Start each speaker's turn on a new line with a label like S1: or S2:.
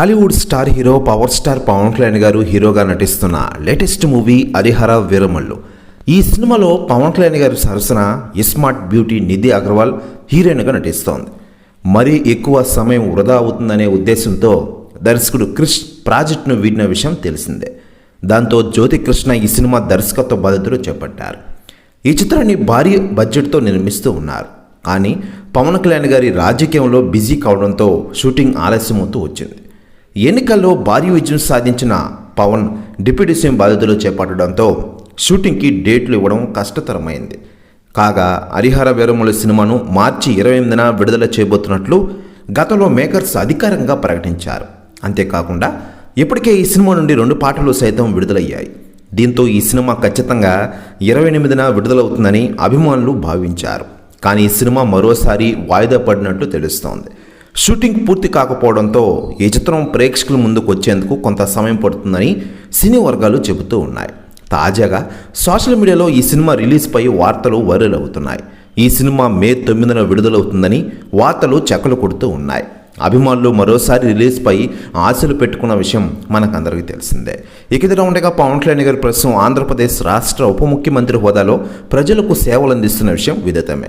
S1: Tollywood star hero power star Pawan Kalyan garu హీరోగా నటిస్తున్న latest movie Harihara Veeramallu. ఈ సినిమాలో పవన్ కళ్యాణ్ గారి సరసన ఇస్మార్ట్ బ్యూటీ నిధి అగర్వాల్ హీరోయిన్గా నటిస్తోంది. మరీ ఎక్కువ సమయం వృధా అవుతుందనే ఉద్దేశంతో దర్శకుడు క్రిష్ ప్రాజెక్టును వీడిన విషయం తెలిసిందే. దాంతో జ్యోతి కృష్ణ ఈ సినిమా దర్శకత్వ బాధ్యతలు చేపట్టారు. ఈ చిత్రాన్ని భారీ బడ్జెట్తో నిర్మిస్తూ ఉన్నారు. కానీ పవన్ కళ్యాణ్ గారి రాజకీయంలో బిజీ కావడంతో షూటింగ్ ఆలస్యమవుతూ వచ్చింది. ఎన్నికల్లో భారీ విజయం సాధించిన పవన్ డిప్యూటీ సీఎం బాధ్యతలు చేపట్టడంతో షూటింగ్కి డేట్లు ఇవ్వడం కష్టతరమైంది. కాగా హరిహర వీరముల సినిమాను మార్చి ఇరవై ఎనిమిదిన విడుదల చేయబోతున్నట్లు గతంలో మేకర్స్ అధికారంగా ప్రకటించారు. అంతేకాకుండా ఇప్పటికే ఈ సినిమా నుండి రెండు పాటలు సైతం విడుదలయ్యాయి. దీంతో ఈ సినిమా ఖచ్చితంగా ఇరవై ఎనిమిదిన విడుదలవుతుందని అభిమానులు భావించారు. కానీ ఈ సినిమా మరోసారి వాయిదా పడినట్లు తెలుస్తోంది. షూటింగ్ పూర్తి కాకపోవడంతో ఈ చిత్రం ప్రేక్షకుల ముందుకు వచ్చేందుకు కొంత సమయం పడుతుందని సినీ వర్గాలు చెబుతూ ఉన్నాయి. తాజాగా సోషల్ మీడియాలో ఈ సినిమా రిలీజ్పై వార్తలు వైరల్ అవుతున్నాయి. ఈ సినిమా మే తొమ్మిదిన విడుదలవుతుందని వార్తలు చెక్కలు కొడుతూ ఉన్నాయి. అభిమానులు మరోసారి రిలీజ్పై ఆశలు పెట్టుకున్న విషయం మనకందరికీ తెలిసిందే. ఇక ఉండగా పవన్ కళ్యాణ్ గారి ప్రస్తుతం ఆంధ్రప్రదేశ్ రాష్ట్ర ఉప ముఖ్యమంత్రి హోదాలో ప్రజలకు సేవలు అందిస్తున్న విషయం విదితమే.